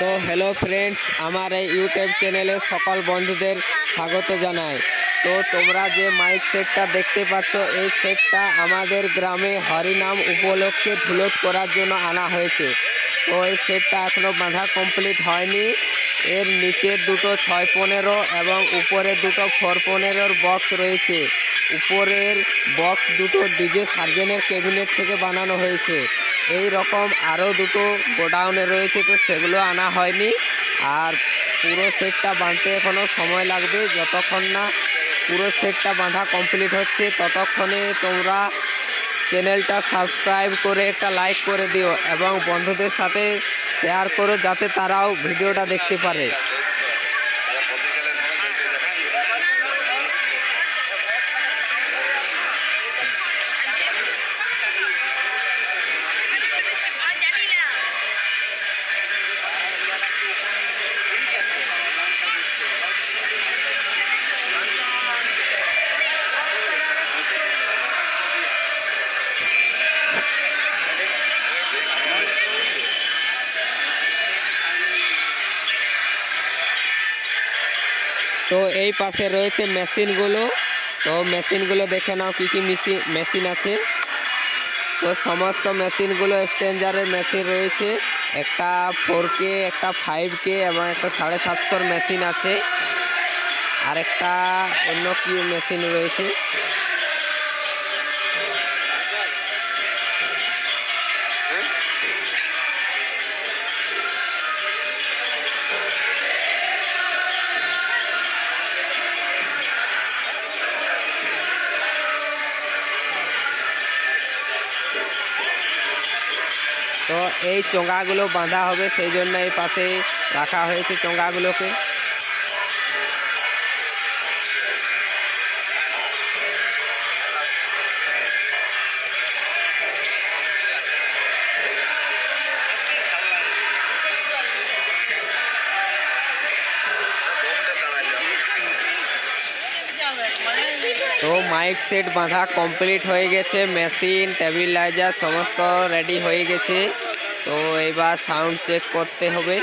তো hello friends আমার এই ইউটিউব চ্যানেলে সকল বন্ধুদের স্বাগত জানাই। তো তোমরা যে মাইক সেটটা দেখতে পাচ্ছ, এই সেটটা আমাদের গ্রামে হরিনাম উপলক্ষে ধুলোট করার জন্য আনা হয়েছে। তো এই সেটটা এখনও বাঁধা কমপ্লিট হয়নি। এর নিচের দুটো ছয় পনেরো এবং উপরে দুটো ফোর পনেরোর বক্স রয়েছে। উপরের বক্স দুটো ডিজে সার্জেনের ক্যাবিনেট থেকে বানানো হয়েছে। এই রকম আরও দুটো গোডাউনে রয়েছে, তো সেগুলো আনা হয়নি। আর পুরো সেটটা বাঁধতে এখনও সময় লাগবে, যতক্ষণ না পুরো সেটটা বাঁধা কমপ্লিট হচ্ছে, ততক্ষণে তোমরা চ্যানেলটা সাবস্ক্রাইব করে একটা লাইক করে দিও এবং বন্ধুদের সাথে শেয়ার করো, যাতে তারাও ভিডিওটা দেখতে পারে। তো এই পাশে রয়েছে মেশিনগুলো। তো মেশিনগুলো দেখে নাও কী কী মেশিন মেশিন আছে। তো সমস্ত মেশিনগুলো স্ট্যান্ডারের মেশিন রয়েছে। একটা ফোর কে একটা ফাইভ কে এবং একটা সাড়ে সাতশোর মেশিন আছে। আরেকটা অন্য কি মেশিন রয়েছে? তো এই চোঙাগুলো বাঁধা হবে, সেই জন্য এই পাশে রাখা হয়েছে চোঙাগুলোকে। তো মাইক সেট বাঁধা কমপ্লিট হয়ে গেছে, মেশিন টেবিলাইজার সমস্ত রেডি হয়ে গেছে। তো এবার সাউন্ড চেক করতে হবে।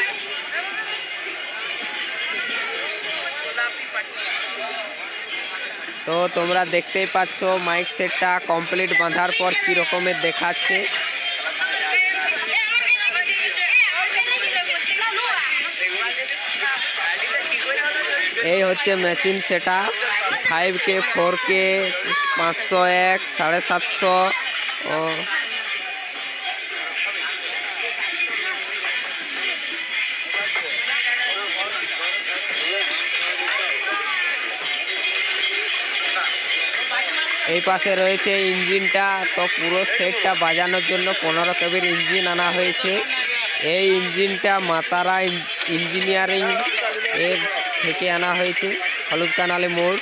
তো তোমরা দেখতেই পাচ্ছ মাইক সেটটা কমপ্লিট বাঁধার পর কী রকমের দেখাচ্ছে। এই হচ্ছে মেশিন সেটা ফাইভ কে ফোর কে পাঁচশো এক, সাড়ে সাতশো। ও। এই পাশে রয়েছে ইঞ্জিনটা। তো পুরো সেটটা বাজানোর জন্য পনেরো কেবির ইঞ্জিন আনা হয়েছে। এই ইঞ্জিনটা মাতারা ইঞ্জিনিয়ারিং এর থেকে আনা হয়েছে, হলুদ কানালে মোড়।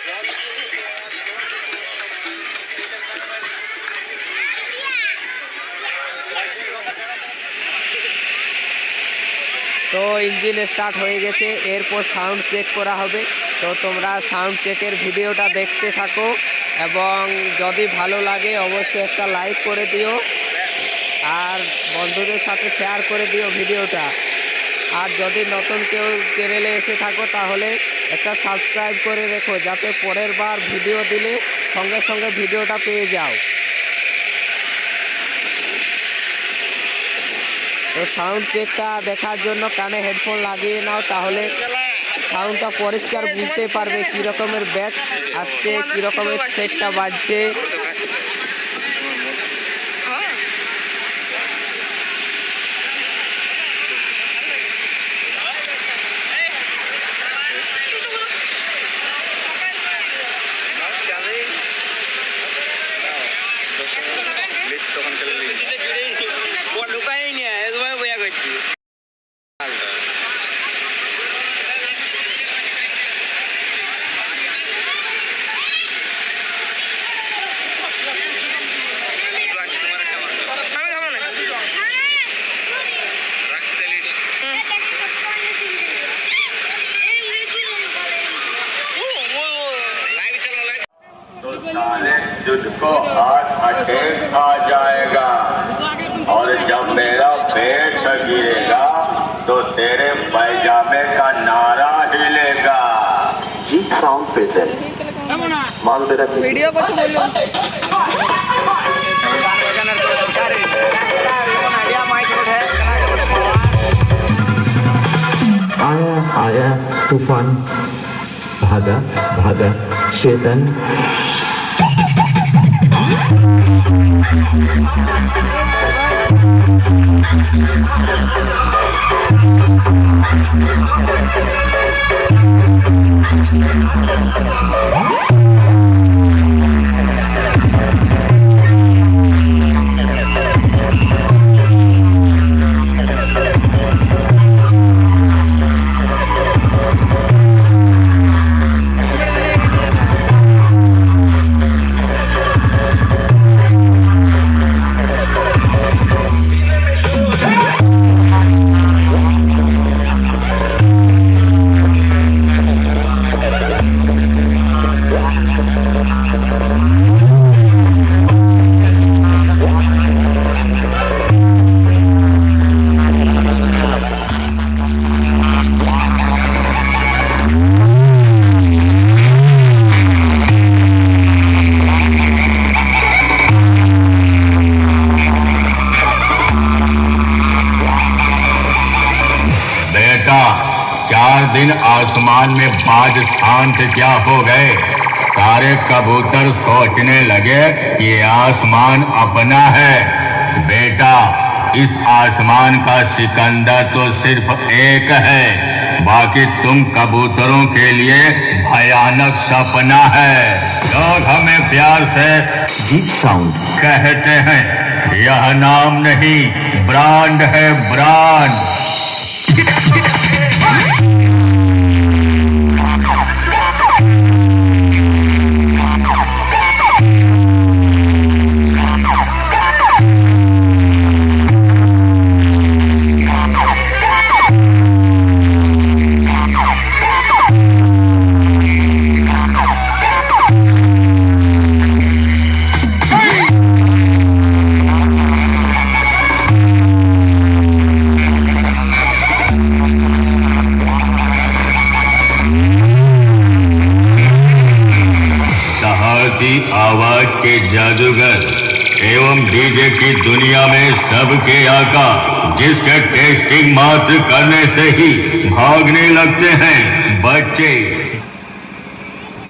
তো ইঞ্জিন স্টার্ট হয়ে গেছে, এরপর সাউন্ড চেক করা হবে। তো তোমরা সাউন্ড চেকের ভিডিওটা দেখতে থাকো। এবং যদি ভালো লাগে অবশ্যই একটা লাইক করে দিও। আর বন্ধুদের সাথে শেয়ার করে দিও ভিডিওটা। আর যদি নতুন কেউ চ্যানেলে এসে থাকো, তাহলে একটা সাবস্ক্রাইব করে রেখো, যাতে পরের বার ভিডিও দিলে সঙ্গে সঙ্গে ভিডিওটা পেয়ে যাও। তো সাউন্ড চেকটা দেখার জন্য কানে হেডফোন লাগিয়ে নাও, তাহলে সাউন্ডটা পরিষ্কার বুঝতে পারবে কী রকমের ব্যাচ আসছে কী রকমের সেটটা বাজছে साले को हाथ अटैक आ जाएगा। और जब मेरा पेट गिरेगा तो तेरे पैजामे का नारा हिलेगा। जीत साउंड प्रेजेंट। माल दे रखी वीडियो को तो बोलो। आया तूफ़ान भागा भागा शैतान Thank दिन आसमान में बाज शांत क्या हो गए? सारे कबूतर सोचने लगे कि आसमान अपना है। बेटा, इस आसमान का सिकंदर तो सिर्फ़ एक है। बाकी तुम कबूतरों के लिए भयानक सपना है। लोग हमें प्यार से जीप साउंड कहते हैं। यह नाम नहीं, ब्रांड है ब्रांड। सहारती आवाज़ के जादूगर एवं डीजे की दुनिया में सबके आका, जिसके टेस्टिंग मात्र करने से ही भागने लगते हैं बच्चे।